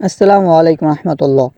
আসসালামু আলাইকুম রহমতুল্লাহ।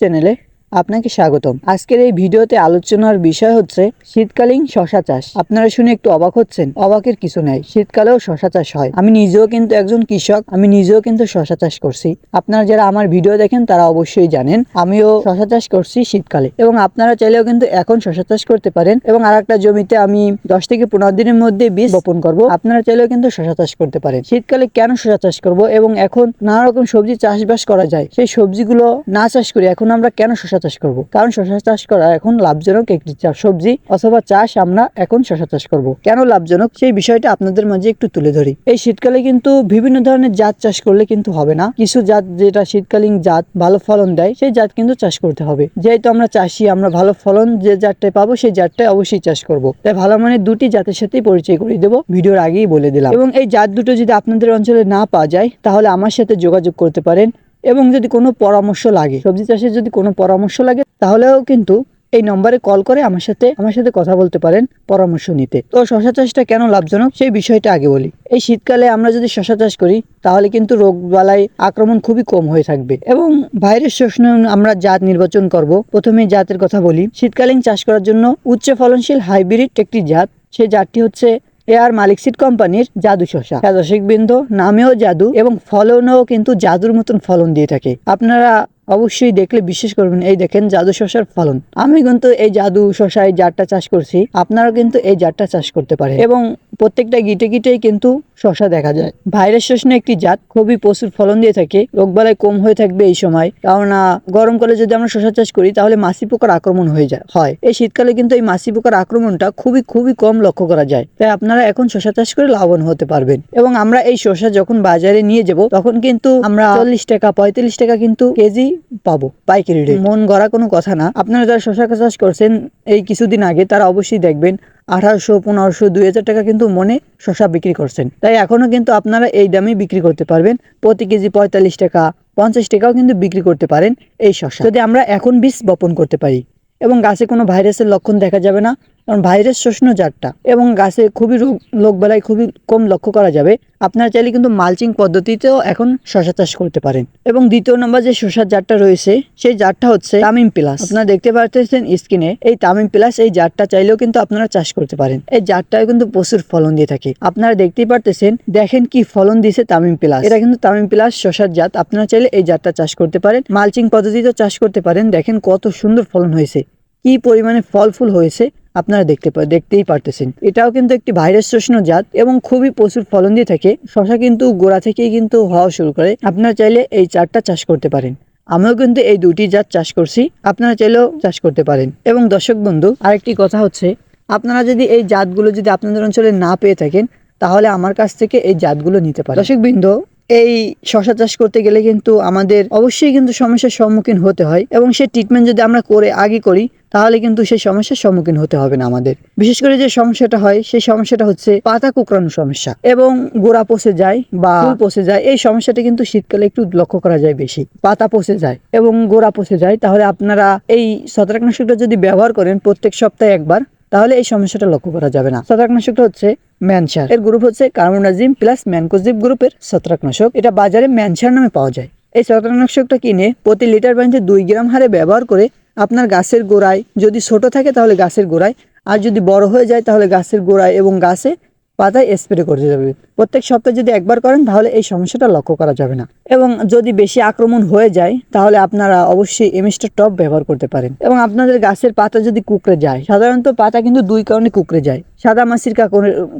চ্যানেলে আপনাকে স্বাগতম। আজকের এই ভিডিওতে আলোচনার বিষয় হচ্ছে শীতকালীন শশা চাষ। আপনারা শুনে একটু অবাক হচ্ছেন, অবাকের কিছু নাই। শীতকালেও শশা চাষ হয়। আমি নিজেও কিন্তু একজন কৃষক, আমি নিজেও কিন্তু শশা চাষ করছি। আপনারা যারা আমার ভিডিও দেখেন, তারা অবশ্যই জানেন, আমিও শশা চাষ করছি শীতকালে। এবং আপনারা চাইলেও কিন্তু এখন শশা চাষ করতে পারেন। এবং আর একটা জমিতে আমি দশ থেকে পনেরো দিনের মধ্যে বীজ বপন করব। আপনারা চাইলেও কিন্তু শশা চাষ করতে পারেন। শীতকালে কেন শশা চাষ করব? এবং এখন নানা রকম সবজি চাষবাস করা যায়। সেই সবজিগুলো না চাষ করে এখন আমরা কেন শশা চাষ করব। কারণ শশা চাষ করা এখন লাভজনক একটি সবজি অথবা চাষ আমরা এখন শশা চাষ করব। কেন লাভজনক? সেই বিষয়টা আপনাদের মাঝে একটু তুলে ধরি। এই শীতকালে কিন্তু বিভিন্ন ধরনের জাত চাষ করলে কিন্তু হবে না। কিছু জাত যেটা শীতকালীন জাত ভালো ফলন দেয়, সেই জাত কিন্তু চাষ করতে হবে। যেহেতু আমরা চাষি, আমরা ভালো ফলন যে জাতটায় পাবো, সেই জাতটাই অবশ্যই চাষ করব। তাই ভালো মানের দুটি জাতের সাথেই পরিচয় করে দেবো, ভিডিওর আগেই বলে দিলাম। এবং এই জাত দুটো যদি আপনাদের অঞ্চলে না পাওয়া যায়, তাহলে আমার সাথে যোগাযোগ করতে পারেন এবং যদি কোনো পরামর্শ লাগে, সবজি চাষের যদি কোনো পরামর্শ লাগে, তাহলেও কিন্তু এই নম্বরে কল করে আমার সাথে আমার সাথে কথা বলতে পারেন, পরামর্শ নিতে। তো শশা চাষটা কেন লাভজনক? সেই বিষয়টা আগে বলি। এই শীতকালে আমরা যদি শশা চাষ করি, তাহলে কিন্তু রোগ বালাই আক্রমণ খুবই কম হয়ে থাকবে। এবং ভাইরাস শোষণ আমরা জাত নির্বাচন করব। প্রথমে জাতের কথা বলি। শীতকালীন চাষ করার জন্য উচ্চ ফলনশীল হাইব্রিড একটি জাত। সেই জাতটি হচ্ছে এয়ার মালিক সিট কোম্পানির জাদু শসা হ্যাঁ, বিন্দু নামেও জাদু এবং ফলনও কিন্তু জাদুর মতন ফলন দিয়ে থাকে। আপনারা অবশ্যই দেখলে বিশ্বাস করবেন, এই দেখেন জাদু শশার ফলন। আমি কিন্তু এই জাদু শশা, এই জারটা চাষ করছি, আপনারাও কিন্তু এই জারটা চাষ করতে পারেন। এবং প্রত্যেকটা গিটে গিটেই কিন্তু শশা দেখা যায়। ভাইরাস শোষণে একটি জাত খুবই প্রচুর ফলন দিয়ে থাকে, রোগবালাই কম হয়ে থাকবে এই সময়। কেননা গরমকালে যদি আমরা শশা চাষ করি, তাহলে মাছি পোকার আক্রমণ হয়ে যায়, হয়। এই শীতকালে কিন্তু এই মাছি পোকার আক্রমণটা খুবই খুবই কম লক্ষ্য করা যায়। তাই আপনারা এখন শশা চাষ করে লাভবান হতে পারবেন। এবং আমরা এই শশা যখন বাজারে নিয়ে যাব, তখন কিন্তু আমরা চল্লিশ টাকা, পঁয়তাল্লিশ টাকা কিন্তু কেজি পাবো, পাইকারি রেট মন গড়া কোনো কথা না। আপনারা যারা শশা চাষ করছেন, এই কিছুদিন আগে তারা অবশ্যই দেখবেন, আঠারোশো, পনেরোশো, দুই হাজার টাকা কিন্তু মনে শশা বিক্রি করছেন। তাই এখনও কিন্তু আপনারা এই দামে বিক্রি করতে পারবেন। প্রতি কেজি পঁয়তাল্লিশ টাকা, পঞ্চাশ টাকাও কিন্তু বিক্রি করতে পারেন এই শশা। যদি আমরা এখন বীজ বপন করতে পারি এবং গাছে কোনো ভাইরাসের লক্ষণ দেখা যাবে না কারণ ভাইরাস শোষণ জাতটা এবং গাছে খুবই রোগ লোকবেলায় খুবই কম লক্ষ্য করা যাবে। আপনারা চাইলে কিন্তু মালচিং পদ্ধতিতেও এখন শশা চাষ করতে পারেন। এবং দ্বিতীয় নম্বর যে শশার জাতটা রয়েছে, সেই জাতটা হচ্ছে তামিম প্লাস। আপনারা দেখতে পাচ্ছেন স্ক্রিনে এই তামিম প্লাস এই জাতটা চাইলেও কিন্তু আপনারা চাষ করতে পারেন। এই জাতটাও কিন্তু প্রচুর ফলন দিয়ে থাকে। আপনারা দেখতেই পারতেছেন, দেখেন কি ফলন দিয়েছে তামিম প্লাস। এটা কিন্তু তামিম প্লাস শশার জাত। আপনারা চাইলে এই জাতটা চাষ করতে পারেন। মালচিং পদ্ধতিতেও চাষ করতে পারেন। দেখেন কত সুন্দর ফলন হয়েছে। কি পরিমাণে ফল ফুল হয়েছে। আপনারা দেখতে দেখতেই পারতেছেন। এটাও কিন্তু একটি ভাইরাস শোষণ জাত এবং খুবই প্রচুর ফলন দিয়ে থাকে। শশা কিন্তু গোড়া থেকেই কিন্তু হওয়া শুরু করে। আপনারা চাইলে এই চারটা চাষ করতে পারেন। আমিও কিন্তু এই দুটি জাত চাষ করছি। আপনারা চাইলেও চাষ করতে পারেন। এবং দর্শক বন্ধু, আরেকটি কথা হচ্ছে, আপনারা যদি এই জাতগুলো যদি আপনাদের অঞ্চলে না পেয়ে থাকেন, তাহলে আমার কাছ থেকে এই জাতগুলো নিতে পারেন। দর্শক বৃন্দ এই শশা চাষ করতে গেলে কিন্তু আমাদের অবশ্যই কিন্তু সমস্যার সম্মুখীন হতে হয় এবং সেই ট্রিটমেন্ট যদি আমরা করে, আগে করি, তাহলে কিন্তু সেই সমস্যার সম্মুখীন হতে হবে না আমাদের। বিশেষ করে যে সমস্যাটা হয়, সেই সমস্যাটা হচ্ছে পাতা কুকরানো সমস্যা এবং গোড়া পচে যায় বা পচে যায়। এই সমস্যাটা কিন্তু শীতকালে একটু লক্ষ্য করা যায় বেশি। পাতা পচে যায় এবং গোড়া পচে যায়। তাহলে আপনারা এই ছত্রাকনাশকটা যদি ব্যবহার করেন প্রত্যেক সপ্তাহে একবার, তাহলে এই সমস্যাটা লক্ষ্য করা যাবে না। ছত্রাকনাশকটা হচ্ছে ম্যানসার এর গ্রুপ হচ্ছে কার্মোনাজিম প্লাস ম্যানকোজিপ গ্রুপের ছত্রাকনাশক। এটা বাজারে ম্যানসার নামে পাওয়া যায়। এই ছত্রাকনাশকটা কিনে প্রতি লিটার পানিতে দুই গ্রাম হারে ব্যবহার করে আপনার গাছের গোড়ায় যদি ছোট থাকে তাহলে গাছের গোড়ায়, আর যদি বড় হয়ে যায় তাহলে গাছের গোড়ায় এবং গাছে পাতায় স্প্রে করতে যাবে। প্রত্যেক সপ্তাহে যদি একবার করেন, তাহলে এই সমস্যাটা লক্ষ্য করা যাবে না। এবং যদি বেশি আক্রমণ হয়ে যায়, তাহলে আপনারা অবশ্যই এমিস্টার টপ ব্যবহার করতে পারেন। এবং আপনাদের গাছের পাতা যদি কুকড়ে যায়, সাধারণত পাতা কিন্তু দুই কারণে কুকড়ে যায়। সাদা মাছির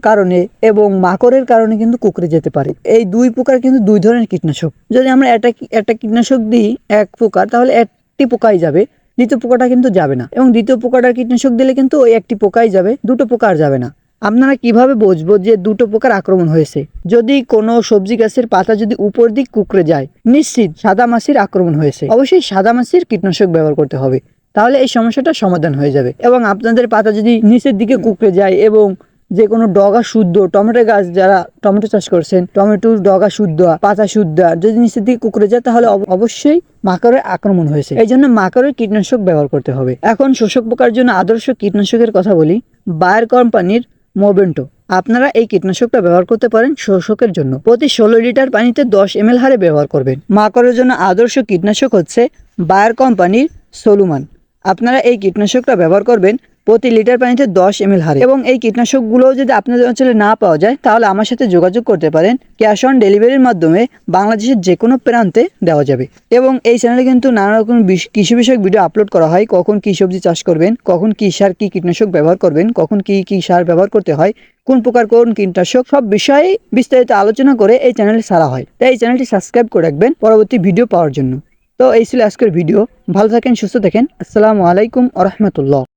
কারণে এবং মাকড়ের কারণে কিন্তু কুকড়ে যেতে পারে। এই দুই প্রকার কিন্তু দুই ধরনের কীটনাশক। যদি আমরা একটা একটা কীটনাশক দিই এক প্রকার, তাহলে একটি পোকাই যাবে, দ্বিতীয় পোকাটা কিন্তু যাবে না। এবং দ্বিতীয় পোকাটার কীটনাশক দিলে কিন্তু ওই একটি পোকাই যাবে, দুটো পোকা আর যাবে না। আপনারা কীভাবে বুঝব যে দুটো পোকার আক্রমণ হয়েছে? যদি কোনো সবজি গাছের পাতা যদি উপর দিক কুকড়ে যায়, নিশ্চিত সাদা মাছির আক্রমণ হয়েছে। অবশ্যই সাদা মাছির কীটনাশক ব্যবহার করতে হবে। তাহলে এই সমস্যাটা সমাধান হয়ে যাবে। এবং আপনাদের পাতা যদি নিচের দিকে কুকড়ে যায় এবং যে কোনো ডগা শুদ্ধ, টমেটো গাছ যারা টমেটো চাষ করছেন টমেটোর ডগা শুদ্ধ, পাতা শুদ্ধ, যদি নিচের দিকে কুকড়ে যায়, তাহলে অব- অবশ্যই মাকড়ের আক্রমণ হয়েছে। এই জন্য মাকড়ের কীটনাশক ব্যবহার করতে হবে। এখন শোষক পোকার জন্য আদর্শ কীটনাশকের কথা বলি। বায়ার কোম্পানির মোবেন্টো আপনারা এই কীটনাশকটা ব্যবহার করতে পারেন শোষকের জন্য। প্রতি ষোলো লিটার পানিতে দশ এম হারে ব্যবহার করবেন। মাকড়ের জন্য আদর্শ কীটনাশক হচ্ছে বায়ার কোম্পানির সোলুমান। আপনারা এই কীটনাশকটা ব্যবহার করবেন প্রতি লিটার পানিতে দশ এম এল হারে। এবং এই কীটনাশকগুলো যদি আপনাদের অঞ্চলে না পাওয়া যায়, তাহলে আমার সাথে যোগাযোগ করতে পারেন। ক্যাশ অন ডেলিভারির মাধ্যমে বাংলাদেশের যে কোনো প্রান্তে দেওয়া যাবে। এবং এই চ্যানেলে কিন্তু নানা রকম কৃষি বিষয়ক ভিডিও আপলোড করা হয়। কখন কী সবজি চাষ করবেন, কখন কী সার, কী কীটনাশক ব্যবহার করবেন, কখন কী কী সার ব্যবহার করতে হয়, কোন প্রকার কোন কীটনাশক, সব বিষয়ে বিস্তারিত আলোচনা করে এই চ্যানেলে ছাড়া হয়। তাই এই চ্যানেলটি সাবস্ক্রাইব করে রাখবেন পরবর্তী ভিডিও পাওয়ার জন্য। তো এই ছিল আজকের ভিডিও ভালো থাকেন, সুস্থ থাকেন। আসসালামু আলাইকুম আ